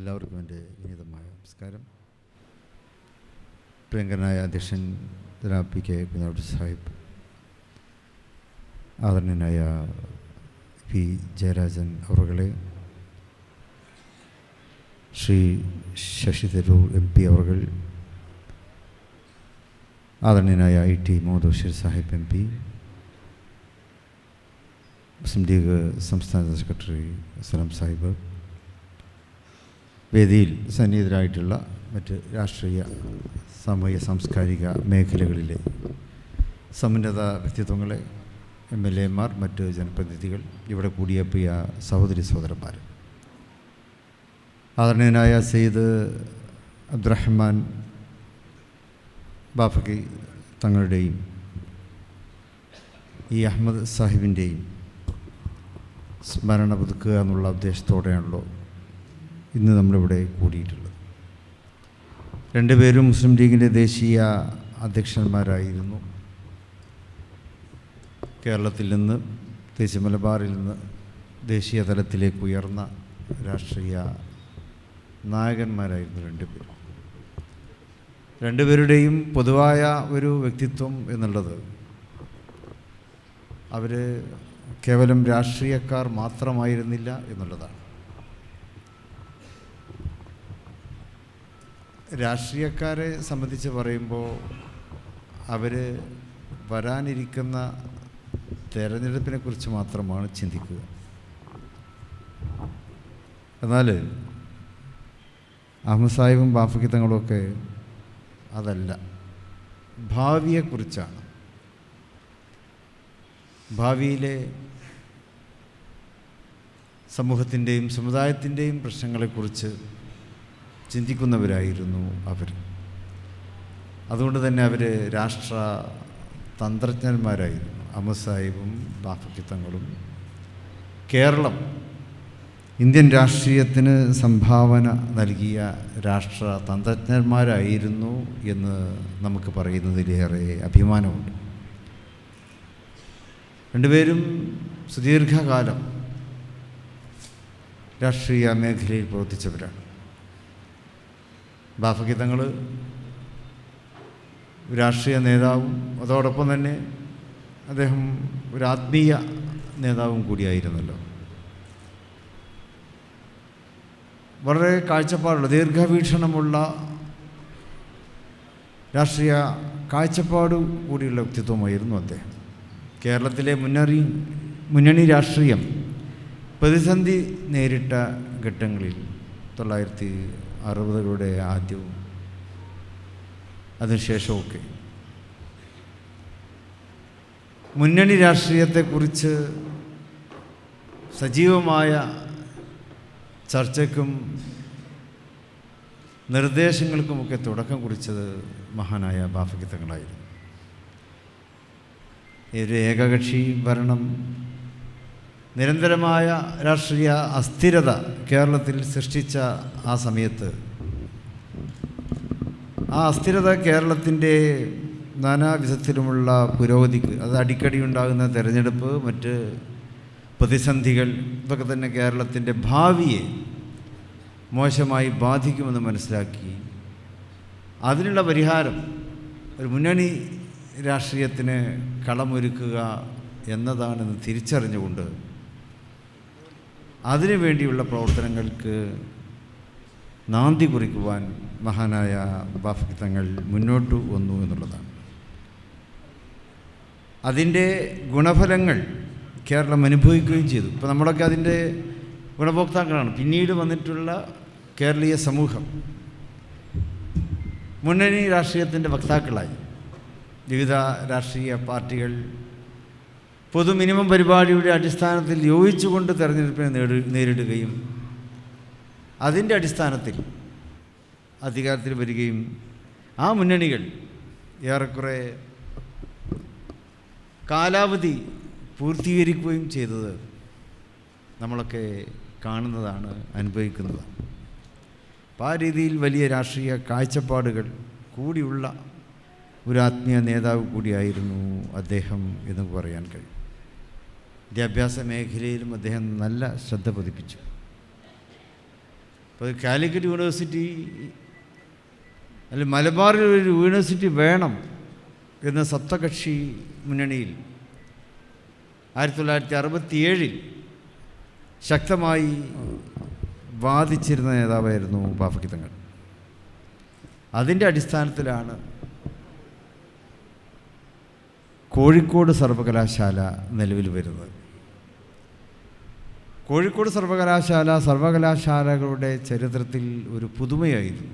എല്ലാവർക്കും എന്റെ വിനീതമായ നമസ്കാരം. പ്രിയങ്കരനായ അധ്യക്ഷൻ പി കെ കുഞ്ഞാട്ട് സാഹിബ് ആദരണീയനായ പി ജയരാജൻ അവർകളെ ശ്രീ ശശി തരൂർ എം പി അവർ ആദരണീയനായ I T Muhammad Basheer Sahib M P Muslim League സംസ്ഥാന സെക്രട്ടറി സലാം സാഹിബ് വേദിയിൽ സന്നിഹിതരായിട്ടുള്ള മറ്റ് രാഷ്ട്രീയ സാമൂഹിക സാംസ്കാരിക മേഖലകളിലെ സമുന്നത വ്യക്തിത്വങ്ങളെ എം എൽ എമാർ മറ്റ് ജനപ്രതിനിധികൾ ഇവിടെ കൂടിയ പ്രിയ സഹോദരി സഹോദരന്മാർ. ആദരണീയനായ സെയ്ദ് അബ്ദുറഹ്മാൻ ബാഫക്കി തങ്ങളുടെയും ഈ അഹമ്മദ് സാഹിബിന്റെയും സ്മരണ പുതുക്കുക എന്നുള്ള ഉദ്ദേശത്തോടെയാണല്ലോ ഇന്ന് നമ്മളിവിടെ കൂടിയിട്ടുള്ളത്. രണ്ടുപേരും മുസ്ലിം ലീഗിന്റെ ദേശീയ അധ്യക്ഷന്മാരായിരുന്നു. കേരളത്തിൽ നിന്ന് ദേശീയ മലബാറിൽ നിന്ന് ദേശീയ തലത്തിലേക്ക് ഉയർന്ന രാഷ്ട്രീയ നായകന്മാരായിരുന്നു രണ്ടുപേരും രണ്ടുപേരുടെയും പൊതുവായ ഒരു വ്യക്തിത്വം എന്നുള്ളത് അവർ കേവലം രാഷ്ട്രീയക്കാർ മാത്രമായിരുന്നില്ല എന്നുള്ളതാണ്. രാഷ്ട്രീയക്കാരെ സംബന്ധിച്ച് പറയുമ്പോൾ അവർ വരാനിരിക്കുന്ന തെരഞ്ഞെടുപ്പിനെ കുറിച്ച് മാത്രമാണ് ചിന്തിക്കുക. എന്നാൽ അഹമ്മദ് സാഹിബും ബാഫക്കി തങ്ങളുമൊക്കെ അതല്ല. ഭാവിയെക്കുറിച്ചാണ്. ഭാവിയിലെ സമൂഹത്തിന്റെയും സമുദായത്തിന്റെയും പ്രശ്നങ്ങളെക്കുറിച്ച് ചിന്തിക്കുന്നവരായിരുന്നു അവർ. അതുകൊണ്ട് തന്നെ അവർ രാഷ്ട്ര തന്ത്രജ്ഞന്മാരായിരുന്നു. അമസാഹിബും ബാഫക്കിത്തങ്ങളും കേരളം ഇന്ത്യൻ രാഷ്ട്രീയത്തിന് സംഭാവന നൽകിയ രാഷ്ട്ര തന്ത്രജ്ഞന്മാരായിരുന്നു എന്ന് നമുക്ക് പറയുന്നതിലേറെ അഭിമാനമുണ്ട്. രണ്ടുപേരും സുദീർഘകാലം രാഷ്ട്രീയ മേഖലയിൽ പ്രവർത്തിച്ചവരാണ്. ബാഫഗീതങ്ങൾ രാഷ്ട്രീയ നേതാവും അതോടൊപ്പം തന്നെ അദ്ദേഹം ഒരു ആത്മീയ നേതാവും കൂടിയായിരുന്നല്ലോ. വളരെ കാഴ്ചപ്പാടുള്ള ദീർഘവീക്ഷണമുള്ള രാഷ്ട്രീയ കാഴ്ചപ്പാട് കൂടിയുള്ള വ്യക്തിത്വമായിരുന്നു അദ്ദേഹം. കേരളത്തിലെ മുന്നറി മുന്നണി രാഷ്ട്രീയം പ്രതിസന്ധി നേരിട്ട ഘട്ടങ്ങളിൽ തൊള്ളായിരത്തി അറുപതുകളുടെ ആദ്യവും അതിനുശേഷമൊക്കെ മുന്നണി രാഷ്ട്രീയത്തെക്കുറിച്ച് സജീവമായ ചർച്ചയ്ക്കും നിർദ്ദേശങ്ങൾക്കുമൊക്കെ തുടക്കം കുറിച്ചത് മഹാനായ ബാഫക്കിത്തങ്ങളായിരുന്നു ഈ ഒരു ഏകകക്ഷി ഭരണം നിരന്തരമായ രാഷ്ട്രീയ അസ്ഥിരത കേരളത്തിൽ സൃഷ്ടിച്ച ആ സമയത്ത്. ആ അസ്ഥിരത കേരളത്തിന്റെ നാനാവിധത്തിലുമുള്ള പുരോഗതിക്ക് അത് അടിക്കടി ഉണ്ടാകുന്ന തെരഞ്ഞെടുപ്പ് മറ്റ് പ്രതിസന്ധികൾ ഇതൊക്കെ തന്നെ കേരളത്തിന്റെ ഭാവിയെ മോശമായി ബാധിക്കുമെന്ന് മനസ്സിലാക്കി. അതിനുള്ള പരിഹാരം ഒരു മുന്നണി രാഷ്ട്രീയത്തിന് കളമൊരുക്കുക എന്നതാണെന്ന് തിരിച്ചറിഞ്ഞുകൊണ്ട് അതിനു വേണ്ടിയുള്ള പ്രവർത്തനങ്ങൾക്ക് നാന്തി കുറിക്കുവാൻ മഹാനായ ബാഫിത്തങ്ങൾ മുന്നോട്ട് വന്നു എന്നുള്ളതാണ്. അതിന്റെ ഗുണഫലങ്ങൾ കേരളം അനുഭവിക്കുകയും ചെയ്തു. ഇപ്പോൾ നമ്മളൊക്കെ അതിന്റെ ഗുണഭോക്താക്കളാണ്. പിന്നീട് വന്നിട്ടുള്ള കേരളീയ സമൂഹം മുന്നണി രാഷ്ട്രീയത്തിന്റെ വക്താക്കളായി. വിവിധ രാഷ്ട്രീയ പാർട്ടികൾ പൊതു മിനിമം പരിപാടിയുടെ അടിസ്ഥാനത്തിൽ യോജിച്ചുകൊണ്ട് തെരഞ്ഞെടുപ്പിനെ നേടി നേരിടുകയും അതിന്റെ അടിസ്ഥാനത്തിൽ അധികാരത്തിൽ വരികയും ആ മുന്നണികൾ ഏറെക്കുറെ കാലാവധി പൂർത്തീകരിക്കുകയും ചെയ്തത് നമ്മളൊക്കെ കാണുന്നതാണ് അനുഭവിക്കുന്നതാണ്. അപ്പോൾ ആ രീതിയിൽ വലിയ രാഷ്ട്രീയ കാഴ്ചപ്പാടുകൾ കൂടിയുള്ള ഒരു ആത്മീയ നേതാവ് കൂടിയായിരുന്നു അദ്ദേഹം എന്ന് പറയാൻ കഴിയും. വിദ്യാഭ്യാസ മേഖലയിലും അദ്ദേഹം നല്ല ശ്രദ്ധ പതിപ്പിച്ചു. അപ്പോൾ കാലിക്കറ്റ് യൂണിവേഴ്സിറ്റി അല്ല മലബാറിൽ ഒരു യൂണിവേഴ്സിറ്റി വേണം എന്ന സപ്തകക്ഷി മുന്നണിയിൽ ആയിരത്തി തൊള്ളായിരത്തി അറുപത്തിയേഴിൽ ശക്തമായി വാദിച്ചിരുന്ന നേതാവായിരുന്നു ബാഫക്കി തങ്ങൾ. അതിന്റെ അടിസ്ഥാനത്തിലാണ് കോഴിക്കോട് സർവകലാശാല നിലവിൽ വരുന്നത്. കോഴിക്കോട് സർവകലാശാല സർവകലാശാലകളുടെ ചരിത്രത്തിൽ ഒരു പുതുമയായിരുന്നു.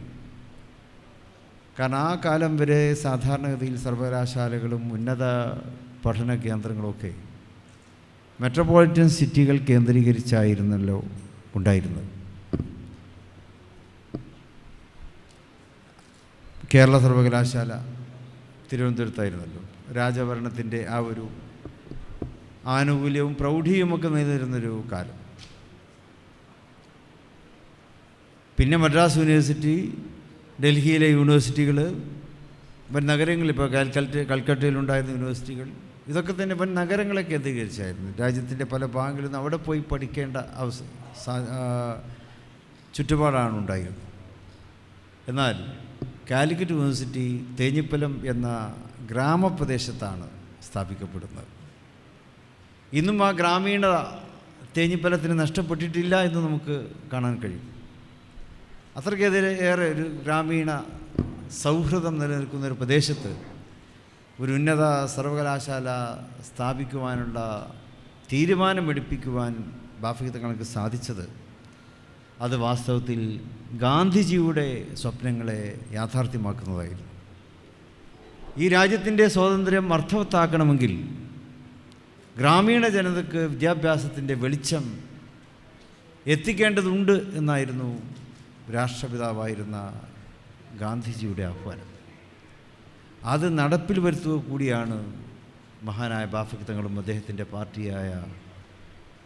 കാരണം ആ കാലം വരെ സാധാരണഗതിയിൽ സർവകലാശാലകളും ഉന്നത പഠന കേന്ദ്രങ്ങളൊക്കെ മെട്രോപൊളിറ്റൻ സിറ്റികൾ കേന്ദ്രീകരിച്ചായിരുന്നല്ലോ ഉണ്ടായിരുന്നത്. കേരള സർവകലാശാല തിരുവനന്തപുരത്തായിരുന്നല്ലോ. രാജഭരണത്തിന്റെ ആ ഒരു ആനുകൂല്യവും പ്രൗഢിയുമൊക്കെ നിലനിരുന്നൊരു കാലം. പിന്നെ മദ്രാസ് യൂണിവേഴ്സിറ്റി ഡൽഹിയിലെ യൂണിവേഴ്സിറ്റികൾ വൻ നഗരങ്ങളിൽ ഇപ്പോൾ കൽക്കട്ട കൽക്കട്ടയിലുണ്ടായിരുന്ന യൂണിവേഴ്സിറ്റികൾ ഇതൊക്കെ തന്നെ വൻ നഗരങ്ങളെ കേന്ദ്രീകരിച്ചായിരുന്നു. രാജ്യത്തിന്റെ പല ഭാഗങ്ങളിൽ നിന്ന് അവിടെ പോയി പഠിക്കേണ്ട അവസ ചുറ്റുപാടാണ് ഉണ്ടായിരുന്നത്. എന്നാൽ കാലിക്കറ്റ് യൂണിവേഴ്സിറ്റി തേഞ്ഞിപ്പലം എന്ന ഗ്രാമപ്രദേശത്താണ് സ്ഥാപിക്കപ്പെടുന്നത്. ഇന്നും ആ ഗ്രാമീണ തേഞ്ഞിപ്പലത്തിന് നഷ്ടപ്പെട്ടിട്ടില്ല എന്ന് നമുക്ക് കാണാൻ കഴിയും. അത്രയ്ക്കെതിരെ ഏറെ ഒരു ഗ്രാമീണ സൗഹൃദം നിലനിൽക്കുന്ന ഒരു പ്രദേശത്ത് ഒരു ഉന്നത സർവകലാശാല സ്ഥാപിക്കുവാനുള്ള തീരുമാനമെടുപ്പിക്കുവാൻ ബാഫിക തങ്ങൾക്ക് സാധിച്ചത് അത് വാസ്തവത്തിൽ ഗാന്ധിജിയുടെ സ്വപ്നങ്ങളെ യാഥാർത്ഥ്യമാക്കുന്നതായിരുന്നു. ഈ രാജ്യത്തിന്റെ സ്വാതന്ത്ര്യം അർത്ഥവത്താക്കണമെങ്കിൽ ഗ്രാമീണ ജനതയ്ക്ക് വിദ്യാഭ്യാസത്തിന്റെ വെളിച്ചം എത്തിക്കേണ്ടതുണ്ട് എന്നായിരുന്നു രാഷ്ട്രപിതാവായിരുന്ന ഗാന്ധിജിയുടെ ആഹ്വാനം. അത് നടപ്പിൽ വരുത്തുക കൂടിയാണ് മഹാനായ ബാഫക് തങ്ങളും അദ്ദേഹത്തിന്റെ പാർട്ടിയായ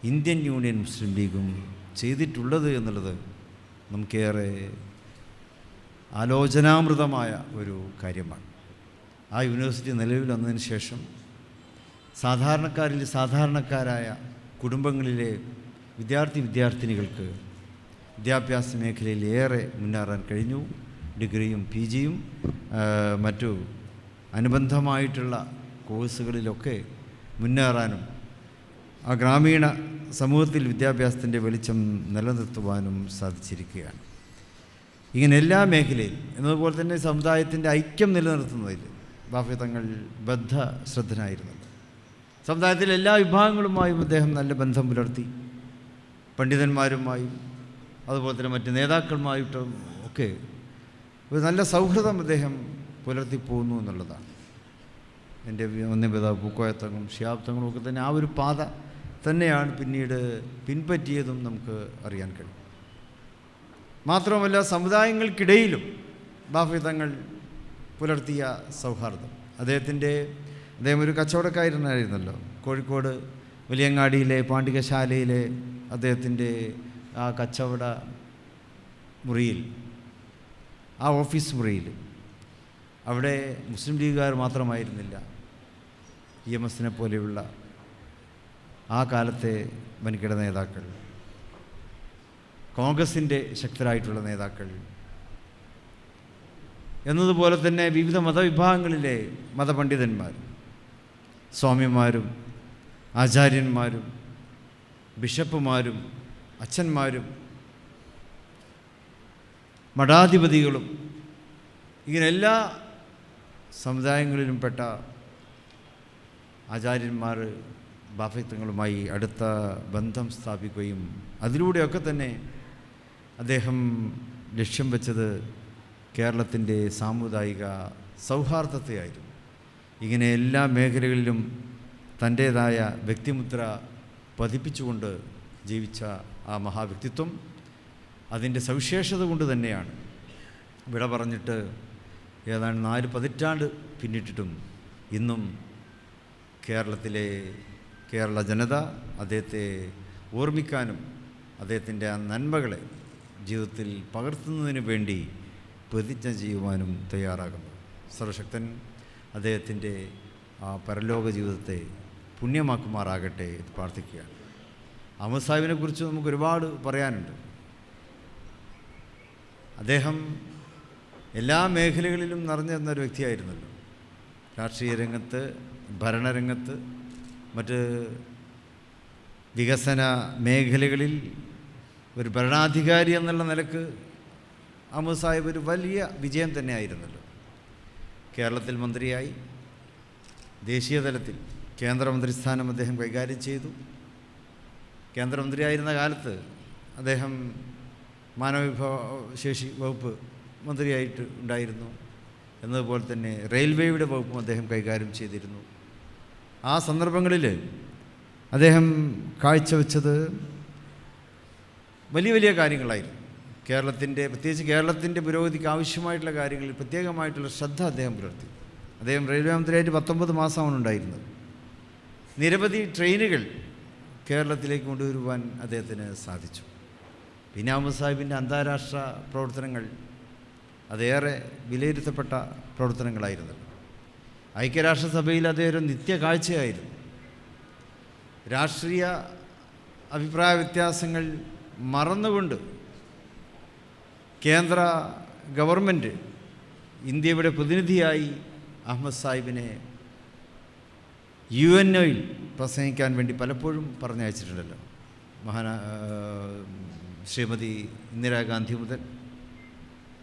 ഇന്ത്യൻ യൂണിയൻ മുസ്ലിം ലീഗും ചെയ്തിട്ടുള്ളത് എന്നുള്ളത് നമുക്കേറെ ആലോചനാമൃതമായ ഒരു കാര്യമാണ്. ആ യൂണിവേഴ്സിറ്റി നിലവിൽ വന്നതിന് ശേഷം സാധാരണക്കാരിൽ സാധാരണക്കാരായ കുടുംബങ്ങളിലെ വിദ്യാർത്ഥി വിദ്യാർത്ഥിനികൾക്ക് വിദ്യാഭ്യാസ മേഖലയിൽ ഏറെ മുന്നേറാൻ കഴിഞ്ഞു. ഡിഗ്രിയും പി ജിയും മറ്റു അനുബന്ധമായിട്ടുള്ള കോഴ്സുകളിലൊക്കെ മുന്നേറാനും ആ ഗ്രാമീണ സമൂഹത്തിൽ വിദ്യാഭ്യാസത്തിന്റെ വെളിച്ചം നിലനിർത്തുവാനും സാധിച്ചിരിക്കുകയാണ്. ഇങ്ങനെ എല്ലാ മേഖലയിലും എന്നതുപോലെ തന്നെ സമുദായത്തിന്റെ ഐക്യം നിലനിർത്തുന്നതിൽ ബാഫി തങ്ങൾ ബദ്ധ ശ്രദ്ധനായിരുന്നു സമുദായത്തിലെ എല്ലാ വിഭാഗങ്ങളുമായും അദ്ദേഹം നല്ല ബന്ധം പുലർത്തി. പണ്ഡിതന്മാരുമായും അതുപോലെ തന്നെ മറ്റ് നേതാക്കളുമായിട്ടും ഒക്കെ ഒരു നല്ല സൗഹൃദം അദ്ദേഹം പുലർത്തി പോകുന്നു എന്നുള്ളതാണ്. എന്റെ ഒന്നിപിതാവ് പൂക്കോയത്തങ്ങളും ഷിയാബ്തങ്ങളും ഒക്കെ തന്നെ ആ ഒരു പാത തന്നെയാണ് പിന്നീട് പിൻപറ്റിയതും നമുക്ക് അറിയാൻ കഴിയും. മാത്രമല്ല സമുദായങ്ങൾക്കിടയിലും ബാഫി തങ്ങൾ പുലർത്തിയ സൗഹാർദ്ദം. അദ്ദേഹത്തിന്റെ അദ്ദേഹം ഒരു കച്ചവടക്കാരനായിരുന്നല്ലോ. കോഴിക്കോട് വലിയങ്ങാടിയിലെ പാണ്ഡികശാലയിലെ അദ്ദേഹത്തിന്റെ ആ കച്ചവട മുറിയിൽ ആ ഓഫീസ് മുറിയിൽ. അവിടെ മുസ്ലിം ലീഗുകാർ മാത്രമായിരുന്നില്ല. ഇ എം എസിനെ പോലെയുള്ള ആ കാലത്തെ വൻകിട നേതാക്കൾ. കോൺഗ്രസിന്റെ ശക്തരായിട്ടുള്ള നേതാക്കൾ. എന്നതുപോലെ തന്നെ വിവിധ മതവിഭാഗങ്ങളിലെ മതപണ്ഡിതന്മാർ സ്വാമിമാരും ആചാര്യന്മാരും ബിഷപ്പുമാരും അച്ഛന്മാരും മഠാധിപതികളും ഇങ്ങനെ എല്ലാ സമുദായങ്ങളിലും പെട്ട ആചാര്യന്മാർ ബാഫിത്വങ്ങളുമായി അടുത്ത ബന്ധം സ്ഥാപിക്കുകയും അതിലൂടെയൊക്കെ തന്നെ അദ്ദേഹം ലക്ഷ്യം വെച്ചത് കേരളത്തിന്റെ സാമുദായിക സൗഹാർദ്ദത്തെയായിരുന്നു. ഇങ്ങനെ എല്ലാ മേഖലകളിലും തന്റേതായ വ്യക്തിമുദ്ര പതിപ്പിച്ചുകൊണ്ട് ജീവിച്ച ആ മഹാവ്യക്തിത്വം അതിന്റെ സവിശേഷത കൊണ്ട് തന്നെയാണ്. വിട പറഞ്ഞിട്ട് ഏതാണ്ട് നാല് പതിറ്റാണ്ട് പിന്നിട്ടിട്ടും ഇന്നും കേരളത്തിലെ കേരള ജനത അദ്ദേഹത്തെ ഓർമ്മിക്കാനും അദ്ദേഹത്തിന്റെ ആ നന്മകളെ ജീവിതത്തിൽ പകർത്തുന്നതിന് വേണ്ടി പ്രതിജ്ഞ ചെയ്യുവാനും തയ്യാറാകുന്നു. സർവശക്തൻ അദ്ദേഹത്തിന്റെ ആ പരലോക ജീവിതത്തെ പുണ്യമാക്കുമാറാകട്ടെ എന്ന് പ്രാർത്ഥിക്കുകയാണ്. അഹമ്മദ് സാഹിബിനെ കുറിച്ച് നമുക്ക് ഒരുപാട് പറയാനുണ്ട്. അദ്ദേഹം എല്ലാ മേഖലകളിലും നിറഞ്ഞു നിന്ന ഒരു വ്യക്തിയായിരുന്നല്ലോ. രാഷ്ട്രീയ രംഗത്ത് ഭരണരംഗത്ത് മറ്റ് വികസന മേഖലകളിൽ ഒരു ഭരണാധികാരി എന്നുള്ള നിലയ്ക്ക് അഹമ്മദ് സാഹിബ് ഒരു വലിയ വിജയം തന്നെയായിരുന്നല്ലോ. കേരളത്തിൽ മന്ത്രിയായി ദേശീയ തലത്തിൽ കേന്ദ്രമന്ത്രി സ്ഥാനം അദ്ദേഹം കൈകാര്യം ചെയ്തു. കേന്ദ്രമന്ത്രിയായിരുന്ന കാലത്ത് അദ്ദേഹം മാനവവിഭവശേഷി വകുപ്പ് മന്ത്രിയായിട്ട് ഉണ്ടായിരുന്നു. എന്നതുപോലെ തന്നെ റെയിൽവേയുടെ വകുപ്പും അദ്ദേഹം കൈകാര്യം ചെയ്തിരുന്നു. ആ സന്ദർഭങ്ങളിൽ അദ്ദേഹം കാഴ്ചവെച്ചത് വലിയ വലിയ കാര്യങ്ങളായിരുന്നു. കേരളത്തിന്റെ പ്രത്യേകിച്ച് കേരളത്തിന്റെ പുരോഗതിക്ക് ആവശ്യമായിട്ടുള്ള കാര്യങ്ങളിൽ പ്രത്യേകമായിട്ടുള്ള ശ്രദ്ധ അദ്ദേഹം പുലർത്തി. അദ്ദേഹം റെയിൽവേ മന്ത്രിയായിട്ട് പത്തൊമ്പത് മാസമാണ് ഉണ്ടായിരുന്നത്. നിരവധി ട്രെയിനുകൾ കേരളത്തിലേക്ക് കൊണ്ടുവരുവാൻ അദ്ദേഹത്തിന് സാധിച്ചു. പിന്നെ സാഹിബിന്റെ അന്താരാഷ്ട്ര പ്രവർത്തനങ്ങൾ അതേറെ വിലയിരുത്തപ്പെട്ട പ്രവർത്തനങ്ങളായിരുന്നു. ഐക്യരാഷ്ട്രസഭയിൽ അദ്ദേഹം ഒരു നിത്യ കാഴ്ചയായിരുന്നു. രാഷ്ട്രീയ അഭിപ്രായ വ്യത്യാസങ്ങൾ മറന്നുകൊണ്ട് കേന്ദ്ര ഗവൺമെന്റ് ഇന്ത്യയുടെ പ്രതിനിധിയായി അഹമ്മദ് സാഹിബിനെ യു എൻ ഒയിൽ പ്രസംഗിക്കാൻ വേണ്ടി പലപ്പോഴും പറഞ്ഞയച്ചിട്ടുണ്ടല്ലോ. മഹാന ശ്രീമതി ഇന്ദിരാഗാന്ധി മുതൽ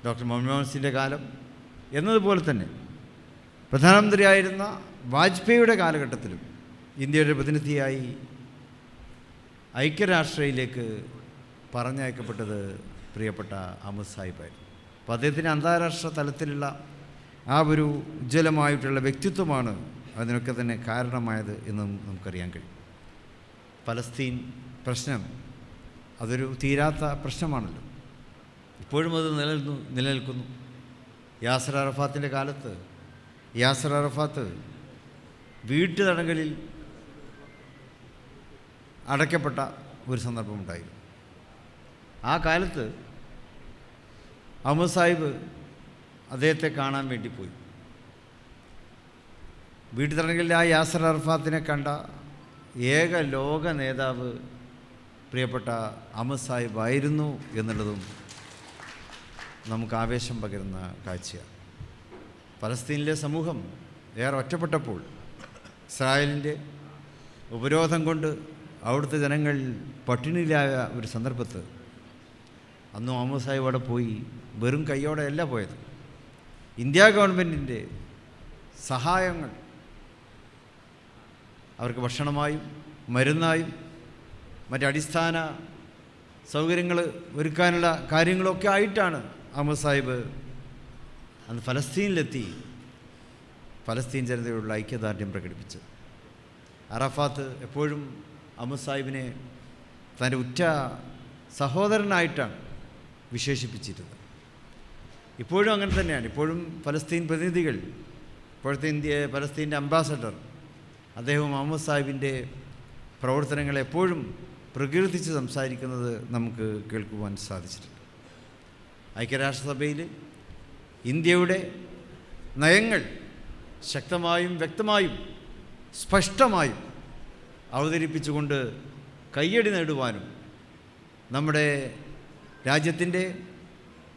ഡോക്ടർ മൻമോഹൻ സിംഗിന്റെ കാലം എന്നതുപോലെ തന്നെ പ്രധാനമന്ത്രിയായിരുന്ന വാജ്പേയിയുടെ കാലഘട്ടത്തിലും ഇന്ത്യയുടെ പ്രതിനിധിയായി ഐക്യരാഷ്ട്രയിലേക്ക് പറഞ്ഞയക്കപ്പെട്ടത് പ്രിയപ്പെട്ട അഹമ്മദ് സാഹിബായിരുന്നു അപ്പോൾ അദ്ദേഹത്തിന് അന്താരാഷ്ട്ര തലത്തിലുള്ള ആ ഒരു ഉജ്ജ്വലമായിട്ടുള്ള വ്യക്തിത്വമാണ് അതിനൊക്കെ തന്നെ കാരണമായത് എന്ന് നമുക്കറിയാൻ കഴിയും. പലസ്തീൻ പ്രശ്നം അതൊരു തീരാത്ത പ്രശ്നമാണല്ലോ. ഇപ്പോഴും അത് നിലനിൽക്കുന്നു നിലനിൽക്കുന്നു. യാസർ അറഫാത്തിന്റെ കാലത്ത് യാസർ അറഫാത്ത് വീട്ടുതടങ്കലിൽ അടയ്ക്കപ്പെട്ട ഒരു സന്ദർഭമുണ്ടായിരുന്നു. ആ കാലത്ത് അഹമ്മദ് സാഹിബ് അദ്ദേഹത്തെ കാണാൻ വേണ്ടി പോയി. വീട്ടുതടങ്കലിൽ ആ യാസർ അർഫാത്തിനെ കണ്ട ഏക ലോക നേതാവ് പ്രിയപ്പെട്ട അഹമ്മദ് സാഹിബ് ആയിരുന്നു എന്നുള്ളതും നമുക്ക് ആവേശം പകരുന്ന കാഴ്ചയാണ്. പലസ്തീനിലെ സമൂഹം ഏറെ ഒറ്റപ്പെട്ടപ്പോൾ ഇസ്രായേലിന്റെ ഉപരോധം കൊണ്ട് അവിടുത്തെ ജനങ്ങൾ പട്ടിണിയിലായ ഒരു സന്ദർഭത്ത് അന്ന് മുഹമ്മദ് സാഹിബ് അവിടെ പോയി വെറും കൈയോടെയല്ല പോയത്. ഇന്ത്യ ഗവൺമെന്റിന്റെ സഹായങ്ങൾ അവർക്ക് ഭക്ഷണമായും മരുന്നായും മറ്റടിസ്ഥാന സൗകര്യങ്ങൾ ഒരുക്കാനുള്ള കാര്യങ്ങളൊക്കെ ആയിട്ടാണ് അഹമ്മദ് സാഹിബ് അന്ന് ഫലസ്തീനിലെത്തി ഫലസ്തീൻ ജനതയോടുള്ള ഐക്യദാർഢ്യം പ്രകടിപ്പിച്ചത്. അറഫാത്ത് എപ്പോഴും അഹമ്മദ് സാഹിബിനെ തന്റെ ഉറ്റ സഹോദരനായിട്ടാണ് വിശേഷിപ്പിച്ചിരുന്നത്. ഇപ്പോഴും അങ്ങനെ തന്നെയാണ്. ഇപ്പോഴും ഫലസ്തീൻ പ്രതിനിധികൾ ഇപ്പോഴത്തെ ഇന്ത്യ ഫലസ്തീന്റെ അംബാസഡർ അദ്ദേഹം മുഹമ്മദ് സാഹിബിന്റെ പ്രവർത്തനങ്ങൾ എപ്പോഴും പ്രകീർത്തിച്ച് സംസാരിക്കുന്നത് നമുക്ക് കേൾക്കുവാൻ സാധിച്ചിട്ടുണ്ട്. ഐക്യരാഷ്ട്രസഭയിൽ ഇന്ത്യയുടെ നയങ്ങൾ ശക്തമായും വ്യക്തമായും സ്പഷ്ടമായും അവതരിപ്പിച്ചുകൊണ്ട് കയ്യടി നേടുവാനും നമ്മുടെ രാജ്യത്തിന്റെ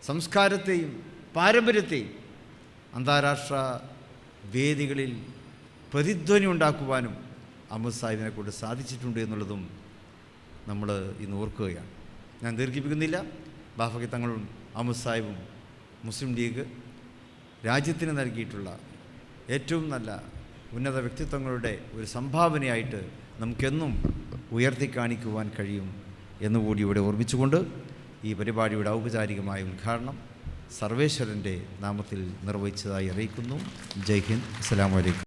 സംസ്കാരത്തെയും പാരമ്പര്യത്തെയും അന്താരാഷ്ട്ര വേദികളിൽ പ്രതിധ്വനി ഉണ്ടാക്കുവാനും അഹമ്മദ് സാഹിബിനെ കൊണ്ട് സാധിച്ചിട്ടുണ്ട് എന്നുള്ളതും നമ്മൾ ഇന്ന് ഓർക്കുകയാണ്. ഞാൻ ദീർഘിപ്പിക്കുന്നില്ല. ബാഫക്കി തങ്ങളും അഹമ്മദ് സാഹിബും മുസ്ലിം ലീഗ് രാജ്യത്തിന് നൽകിയിട്ടുള്ള ഏറ്റവും നല്ല ഉന്നത വ്യക്തിത്വങ്ങളുടെ ഒരു സംഭാവനയായിട്ട് നമുക്കെന്നും ഉയർത്തി കാണിക്കുവാൻ കഴിയും എന്നുകൂടി ഇവിടെ ഓർമ്മിച്ചുകൊണ്ട് ഈ പരിപാടിയുടെ ഔപചാരികമായ ഉദ്ഘാടനം സർവേശ്വരന്റെ നാമത്തിൽ നിർവഹിച്ചതായി അറിയിക്കുന്നു. ജയ് ഹിന്ദ്. അസ്സലാമു അലൈക്കും.